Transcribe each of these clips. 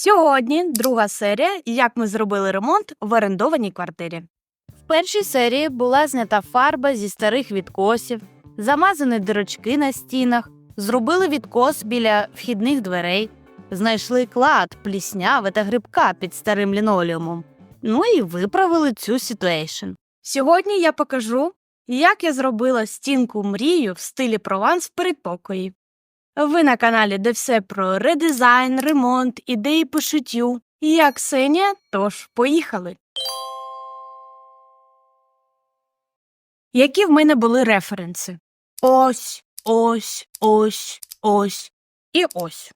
Сьогодні друга серія, як ми зробили ремонт в орендованій квартирі. В першій серії була знята фарба зі старих відкосів, замазані дирочки на стінах, зробили відкос біля вхідних дверей, знайшли клад, плісняве та грибка під старим лінолеумом. Ну і виправили цю ситуейшн. Сьогодні я покажу, як я зробила стінку мрію в стилі прованс в передпокої. Ви на каналі, де все про редизайн, ремонт, ідеї по шиттю. Я Ксенія, тож поїхали. Які в мене були референси? Ось, ось, ось, ось і ось.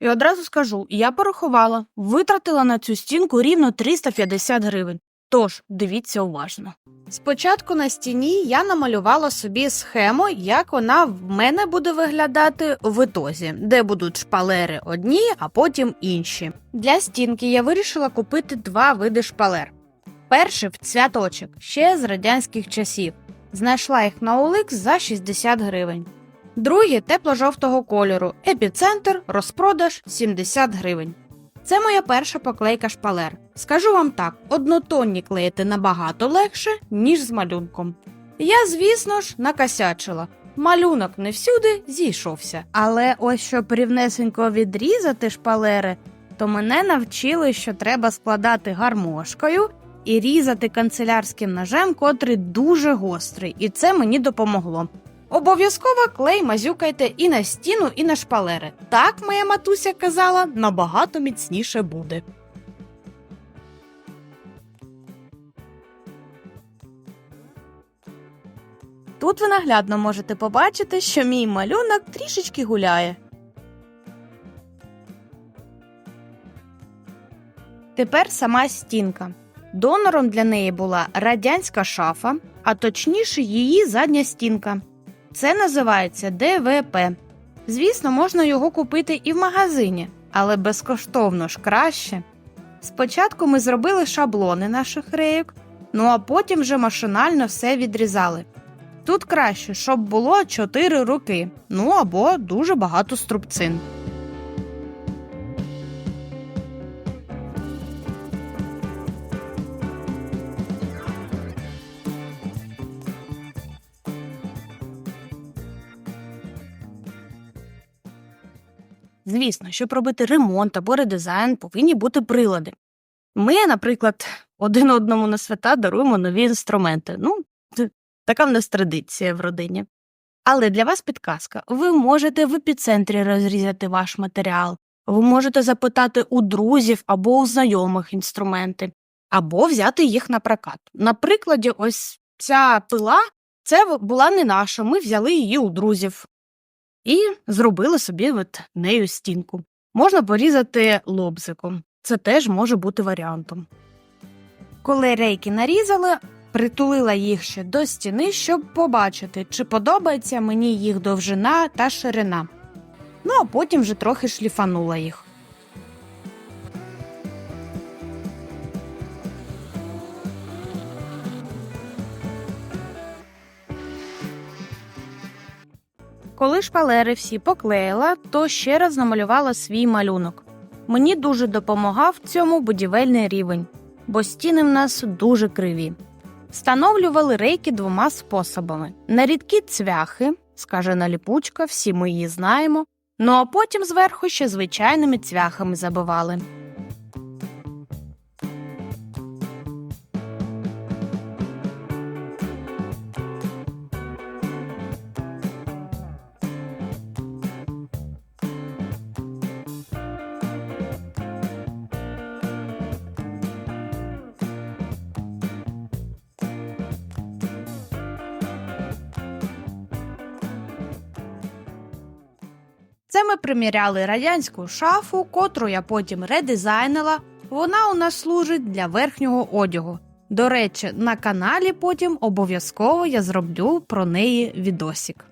І одразу скажу, я порахувала, витратила на цю стінку рівно 350 гривень. Тож дивіться уважно. Спочатку на стіні я намалювала собі схему, як вона в мене буде виглядати в ітозі, де будуть шпалери одні, а потім інші. Для стінки я вирішила купити два види шпалер. Перший в цвяточок, ще з радянських часів. Знайшла їх на OLX за 60 гривень. Другий тепло-жовтого кольору, епіцентр, розпродаж 70 гривень. Це моя перша поклейка шпалер. Скажу вам так, однотонні клеїти набагато легше, ніж з малюнком. Я, звісно ж, накосячила. Малюнок не всюди зійшовся. Але ось щоб рівнесенько відрізати шпалери, то мене навчили, що треба складати гармошкою і різати канцелярським ножем, котрий дуже гострий, і це мені допомогло. Обов'язково клей мазюкайте і на стіну, і на шпалери. Так моя матуся казала, набагато міцніше буде. Тут ви наглядно можете побачити, що мій малюнок трішечки гуляє. Тепер сама стінка. Донором для неї була радянська шафа, а точніше її задня стінка. Це називається ДВП. Звісно, можна його купити і в магазині, але безкоштовно ж краще. Спочатку ми зробили шаблони наших рейок, ну а потім вже машинально все відрізали. Тут краще, щоб було 4 руки, ну або дуже багато струбцин. Звісно, щоб робити ремонт або редизайн, повинні бути прилади. Ми, наприклад, один одному на свята даруємо нові інструменти. Ну, така в нас традиція в родині. Але для вас підказка: ви можете в епіцентрі розрізати ваш матеріал, ви можете запитати у друзів або у знайомих інструменти, або взяти їх на прокат. На прикладі, ось ця пила це була не наша, ми взяли її у друзів і зробила собі от нею стінку. Можна порізати лобзиком. Це теж може бути варіантом. Коли рейки нарізали, притулила їх ще до стіни, щоб побачити, чи подобається мені їх довжина та ширина. Ну а потім вже трохи шліфанула їх. Коли шпалери всі поклеїла, то ще раз намалювала свій малюнок. Мені дуже допомагав цьому будівельний рівень, бо стіни в нас дуже криві. Встановлювали рейки двома способами: на рідкі цвяхи, скажена ліпучка, всі ми її знаємо. Ну а потім зверху ще звичайними цвяхами забивали. Це ми приміряли радянську шафу, котру я потім редизайнила. Вона у нас служить для верхнього одягу. До речі, на каналі потім обов'язково я зроблю про неї відосік.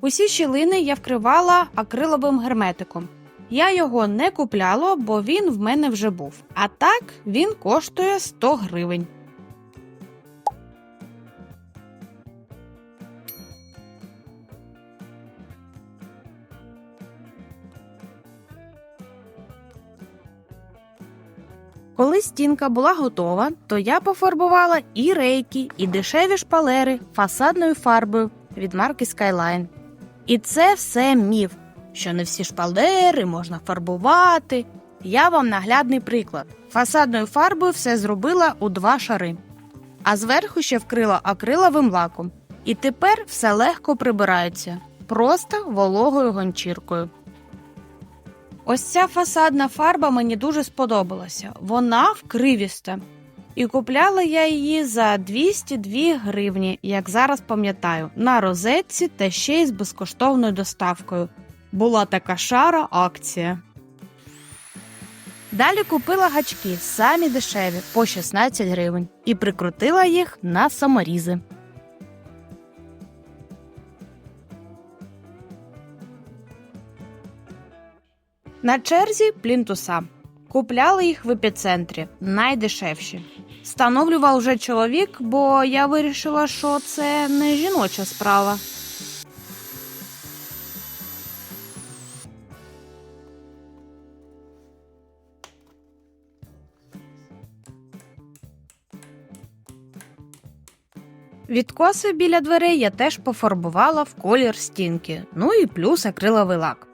Усі щілини я вкривала акриловим герметиком. Я його не купляла, бо він в мене вже був. А так він коштує 100 гривень. Коли стінка була готова, то я пофарбувала і рейки, і дешеві шпалери фасадною фарбою від марки Skyline. І це все міф, що не всі шпалери можна фарбувати. Я вам наглядний приклад. Фасадною фарбою все зробила у два шари, а зверху ще вкрила акриловим лаком. І тепер все легко прибирається, просто вологою гончіркою. Ось ця фасадна фарба мені дуже сподобалася. Вона вкривіста. І купляла я її за 202 гривні, як зараз пам'ятаю, на розетці та ще й з безкоштовною доставкою. Була така шара акція. Далі купила гачки самі дешеві по 16 гривень і прикрутила їх на саморізи. На черзі плінтуса. Купляли їх в епіцентрі, найдешевші. Встановлював вже чоловік, бо я вирішила, що це не жіноча справа. Відкоси біля дверей я теж пофарбувала в колір стінки, ну і плюс акриловий лак.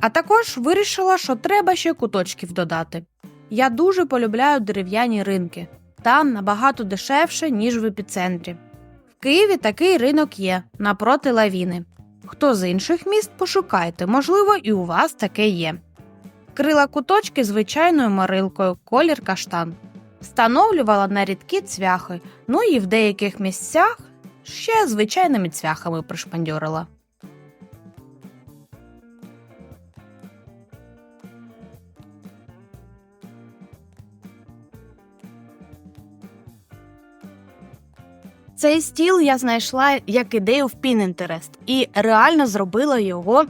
А також вирішила, що треба ще куточків додати. Я дуже полюбляю дерев'яні ринки. Там набагато дешевше, ніж в епіцентрі. В Києві такий ринок є напроти лавіни. Хто з інших міст пошукайте, можливо, і у вас таке є. Крила куточки звичайною марилкою, колір каштан. Встановлювала на рідкі цвяхи, ну і в деяких місцях ще звичайними цвяхами пришпандьорила. Цей стіл я знайшла як ідею в Pinterest і реально зробила його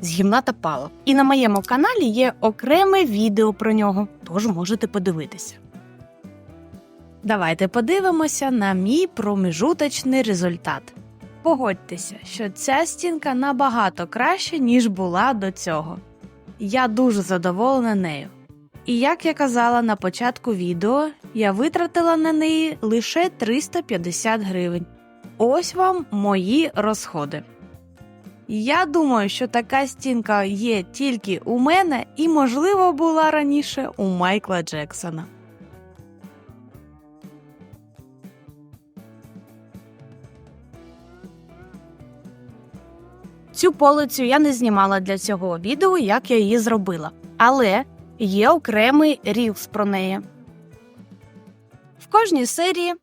з гімна та палок. І на моєму каналі є окреме відео про нього, тож можете подивитися. Давайте подивимося на мій промежуточний результат. Погодьтеся, що ця стінка набагато краще, ніж була до цього. Я дуже задоволена нею. І як я казала на початку відео, я витратила на неї лише 350 гривень. Ось вам мої розходи. Я думаю, що така стінка є тільки у мене і, можливо, була раніше у Майкла Джексона. Цю полицю я не знімала для цього відео, як я її зробила. Але є окремий рілс про неї. В кожній серії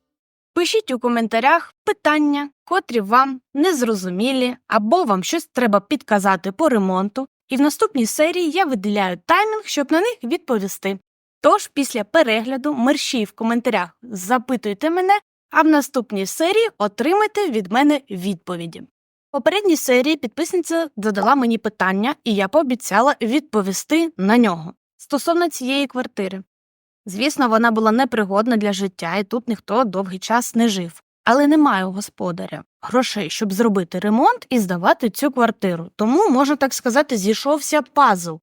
пишіть у коментарях питання, котрі вам незрозумілі, або вам щось треба підказати по ремонту, і в наступній серії я виділяю таймінг, щоб на них відповісти. Тож після перегляду мерщій в коментарях запитуйте мене, а в наступній серії отримайте від мене відповіді. В попередній серії підписниця задала мені питання, і я пообіцяла відповісти на нього стосовно цієї квартири. Звісно, вона була непригодна для життя, і тут ніхто довгий час не жив. Але немає у господаря грошей, щоб зробити ремонт і здавати цю квартиру. Тому, можна так сказати, зійшовся пазл.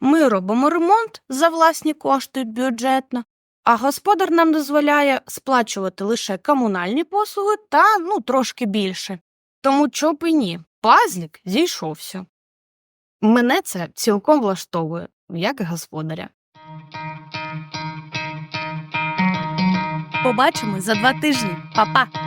Ми робимо ремонт за власні кошти бюджетно, а господар нам дозволяє сплачувати лише комунальні послуги та ну трошки більше. Тому чоп і ні, пазлік зійшовся. Мене це цілком влаштовує, як господаря. Побачимось за два тижні. Па-па!